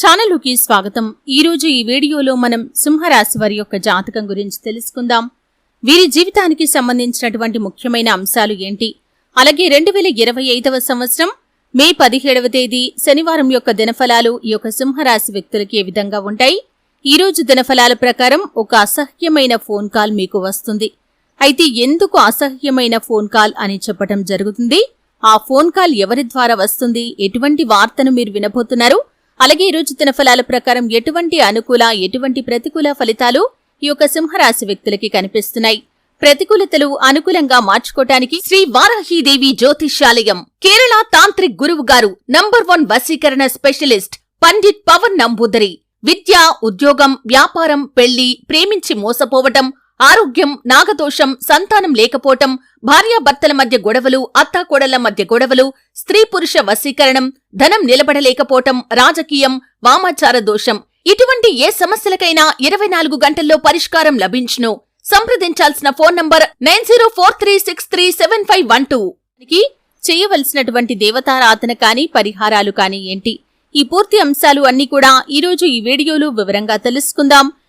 ఛానల్కి స్వాగతం. ఈ రోజు ఈ వీడియోలో మనం సింహరాశి వారి యొక్క జాతకం గురించి తెలుసుకుందాం. వీరి జీవితానికి సంబంధించినటువంటి ముఖ్యమైన అంశాలు ఏంటి? అలాగే రెండు వేల ఇరవై ఐదవ సంవత్సరం మే పదిహేడవ తేదీ శనివారం యొక్క దినఫలాలు ఈ యొక్క సింహరాశి వ్యక్తులకి ఏ విధంగా ఉంటాయి? ఈ రోజు దినఫలాల ప్రకారం ఒక అసహ్యమైన ఫోన్ కాల్ మీకు వస్తుంది. అయితే ఎందుకు అసహ్యమైన ఫోన్ కాల్ అని చెప్పటం జరుగుతుంది. ఆ ఫోన్ కాల్ ఎవరి ద్వారా వస్తుంది? ఎటువంటి వార్తను మీరు వినబోతున్నారు? అలాగే ఈరోజు రోజు దినఫలాల ప్రకారం ఎటువంటి అనుకూల ఎటువంటి ప్రతికూల ఫలితాలు ఈ యొక్క సింహరాశి వ్యక్తులకి కనిపిస్తున్నాయి. ప్రతికూలతలు అనుకూలంగా మార్చుకోటానికి శ్రీ వారాహీదేవి జ్యోతిష్యాలయం కేరళ తాంత్రిక్ గురువు గారు నంబర్ వన్ వశీకరణ స్పెషలిస్ట్ పండిట్ పవన్ నంబూదరి. విద్య ఉద్యోగం వ్యాపారం పెళ్ళి ప్రేమించి మోసపోవటం ఆరోగ్యం నాగదోషం సంతానం లేకపోవటం భార్యాభర్తల మధ్య గొడవలు అత్తాకోడళ్ళ మధ్య గొడవలు స్త్రీ పురుష వశీకరణం ధనం నిలబడలేకపోవటం రాజకీయం వామాచార దోషం. ఇటువంటి ఏ సమస్యలకైనా ఇరవై నాలుగు గంటల్లో పరిష్కారం లభించును. సంప్రదించాల్సిన phone number nine zero four three six three seven five one two. చేయవలసినటువంటి దేవతారాధన కానీ పరిహారాలు కానీ ఏంటి? ఈ పూర్తి అంశాలు అన్ని కూడా ఈ రోజు ఈ వీడియోలో వివరంగా తెలుసుకుందాం.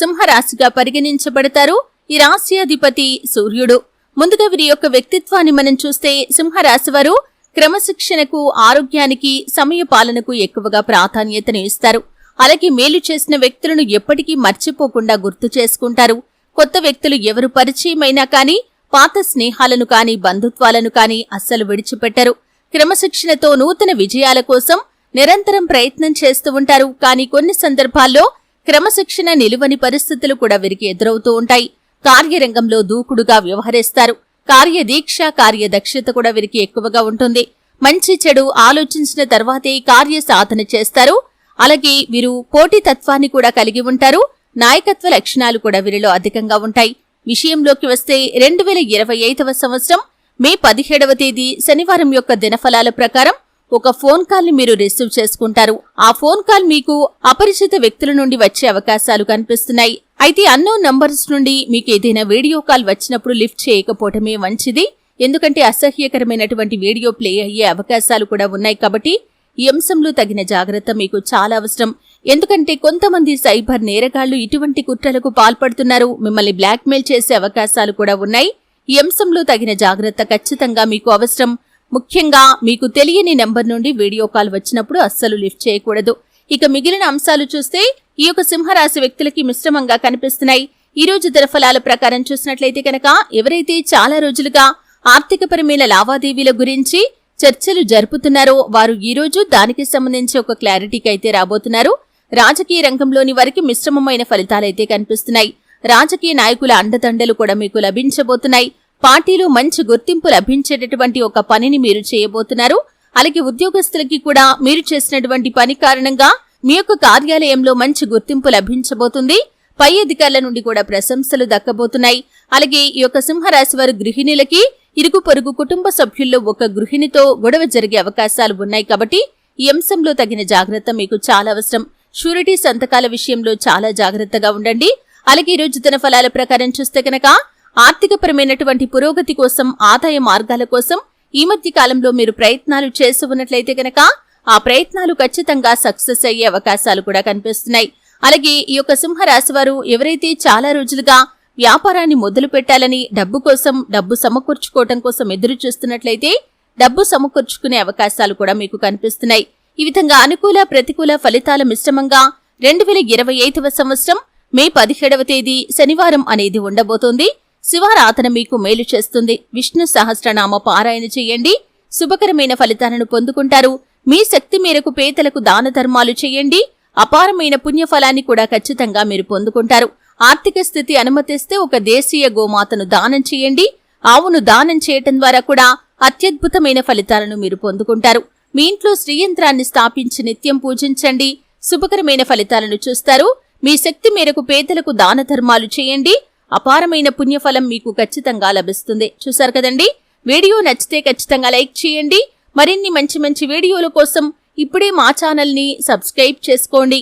సింహరాశిగా పరిగణించబడతారు ఈ రాశి అధిపతి సూర్యుడు. ముందుగా వీరి యొక్క వ్యక్తిత్వాన్ని మనం చూస్తే సింహరాశి వారు క్రమశిక్షణకు ఆరోగ్యానికి సమయ పాలనకు ఎక్కువగా ప్రాధాన్యతను ఇస్తారు. అలాగే మేలు చేసిన వ్యక్తులను ఎప్పటికీ మర్చిపోకుండా గుర్తు చేసుకుంటారు. కొత్త వ్యక్తులు ఎవరు పరిచయమైనా కానీ పాత స్నేహాలను కానీ బంధుత్వాలను కానీ అస్సలు విడిచిపెట్టరు. క్రమశిక్షణతో నూతన విజయాల కోసం నిరంతరం ప్రయత్నం చేస్తూ ఉంటారు. కానీ కొన్ని సందర్భాల్లో క్రమశిక్షణ నిలువని పరిస్థితులు కూడా వీరికి ఎదురవుతూ ఉంటాయి. కార్యరంగంలో దూకుడుగా వ్యవహరిస్తారు. కార్యదీక్ష కార్యదక్షత కూడా వీరికి ఎక్కువగా ఉంటుంది. మంచి చెడు ఆలోచించిన తర్వాతే కార్య సాధన చేస్తారు. అలాగే వీరు పోటీతత్వాన్ని కూడా కలిగి ఉంటారు. నాయకత్వ లక్షణాలు కూడా వీరిలో అధికంగా ఉంటాయి. విషయంలోకి వస్తే రెండు వేల ఇరవై ఐదవ సంవత్సరం మే పదిహేడవ తేదీ శనివారం యొక్క దినఫలాల ప్రకారం ఒక ఫోన్ కాల్ని మీరు రిసీవ్ చేసుకుంటారు. ఆ ఫోన్ కాల్ మీకు అపరిచిత వ్యక్తుల నుండి వచ్చే అవకాశాలు కనిపిస్తున్నాయి. అయితే అన్నో నంబర్స్ నుండి మీకు ఏదైనా వీడియో కాల్ వచ్చినప్పుడు లిఫ్ట్ చేయకపోవటమే మంచిది. ఎందుకంటే అసహ్యకరమైనటువంటి వీడియో ప్లే అయ్యే అవకాశాలు కూడా ఉన్నాయి కాబట్టి ఈ అంశంలో తగిన జాగ్రత్త మీకు చాలా అవసరం. ఎందుకంటే కొంతమంది సైబర్ నేరగాళ్ళు ఇటువంటి కుట్రలకు పాల్పడుతున్నారు. మిమ్మల్ని బ్లాక్మెయిల్ చేసే అవకాశాలు కూడా ఉన్నాయి. ఈ అంశంలో తగిన జాగ్రత్త ఖచ్చితంగా మీకు అవసరం. ముఖ్యంగా మీకు తెలియని నెంబర్ నుండి వీడియో కాల్ వచ్చినప్పుడు అస్సలు లిఫ్ట్ చేయకూడదు. ఇక మిగిలిన అంశాలు చూస్తే ఈ యొక్క సింహరాశి వ్యక్తులకి మిశ్రమంగా కనిపిస్తున్నాయి. ఈ రోజు దినఫలాల ప్రకారం చూసినట్లయితే కనుక ఎవరైతే చాలా రోజులుగా ఆర్థికపరమైన లావాదేవీల గురించి చర్చలు జరుపుతున్నారో వారు ఈ రోజు దానికి సంబంధించి ఒక క్లారిటీకి అయితే రాబోతున్నారు. రాజకీయ రంగంలోని వారికి మిశ్రమమైన ఫలితాలైతే కనిపిస్తున్నాయి. రాజకీయ నాయకుల అండదండలు కూడా మీకు లభించబోతున్నాయి. పార్టీలో మంచి గుర్తింపు లభించేటటువంటి ఒక పనిని మీరు చేయబోతున్నారు. అలాగే ఉద్యోగస్తులకి కూడా మీరు చేసినటువంటి పని కారణంగా మీ యొక్క కార్యాలయంలో మంచి గుర్తింపు లభించబోతుంది. పై అధికారుల నుండి కూడా ప్రశంసలు దక్కబోతున్నాయి. అలాగే ఈ యొక్క సింహరాశి వారి గృహిణులకి ఇరుగు పొరుగు కుటుంబ సభ్యుల్లో ఒక గృహిణితో గొడవ జరిగే అవకాశాలు ఉన్నాయి కాబట్టి ఈ అంశంలో తగిన జాగ్రత్త మీకు చాలా అవసరం. షూరిటీ సంతకాల విషయంలో చాలా జాగ్రత్తగా ఉండండి. అలాగే ఈ రోజు దిన ఫలాల ప్రకారం చూస్తే కనుక ఆర్థికపరమైనటువంటి పురోగతి కోసం ఆదాయ మార్గాల కోసం ఈ మధ్య కాలంలో మీరు ప్రయత్నాలు చేసి ఉన్నట్లయితే కనుక ఆ ప్రయత్నాలు ఖచ్చితంగా సక్సెస్ అయ్యే అవకాశాలు కూడా కనిపిస్తున్నాయి. అలాగే ఈ యొక్క సింహరాశి వారు ఎవరైతే చాలా రోజులుగా వ్యాపారాన్ని మొదలు పెట్టాలని డబ్బు కోసం డబ్బు సమకూర్చుకోవటం కోసం ఎదురు చూస్తున్నట్లయితే డబ్బు సమకూర్చుకునే అవకాశాలు కూడా మీకు కనిపిస్తున్నాయి. ఈ విధంగా అనుకూల ప్రతికూల ఫలితాల మిశ్రమంగా రెండు వేల ఇరవై ఐదవ సంవత్సరం మే పదిహేడవ తేదీ శనివారం అనేది ఉండబోతోంది. శివారాధన మీకు మేలు చేస్తుంది. విష్ణు సహస్రనామ పారాయణ చేయండి. శుభకరమైన ఫలితాలను పొందుకుంటారు. మీ శక్తి మేరకు పేదలకు దాన ధర్మాలు చేయండి. అపారమైన పుణ్యఫలాన్ని కూడా ఖచ్చితంగా మీరు పొందుకుంటారు. ఆర్థిక స్థితి అనుమతిస్తే ఒక దేశీయ గోమాతను దానం చేయండి. ఆవును దానం చేయటం ద్వారా కూడా అత్యద్భుతమైన ఫలితాలను మీరు పొందుకుంటారు. మీ ఇంట్లో శ్రీయంత్రాన్ని స్థాపించి నిత్యం పూజించండి. శుభకరమైన ఫలితాలను చూస్తారు. మీ శక్తి మేరకు పేదలకు దాన ధర్మాలు చేయండి. అపారమైన పుణ్యఫలం మీకు ఖచ్చితంగా లభిస్తుంది. చూశారు కదండి? వీడియో నచ్చితే ఖచ్చితంగా లైక్ చేయండి. మరిన్ని మంచి మంచి వీడియోల కోసం ఇప్పుడే మా ఛానల్ని సబ్స్క్రైబ్ చేసుకోండి.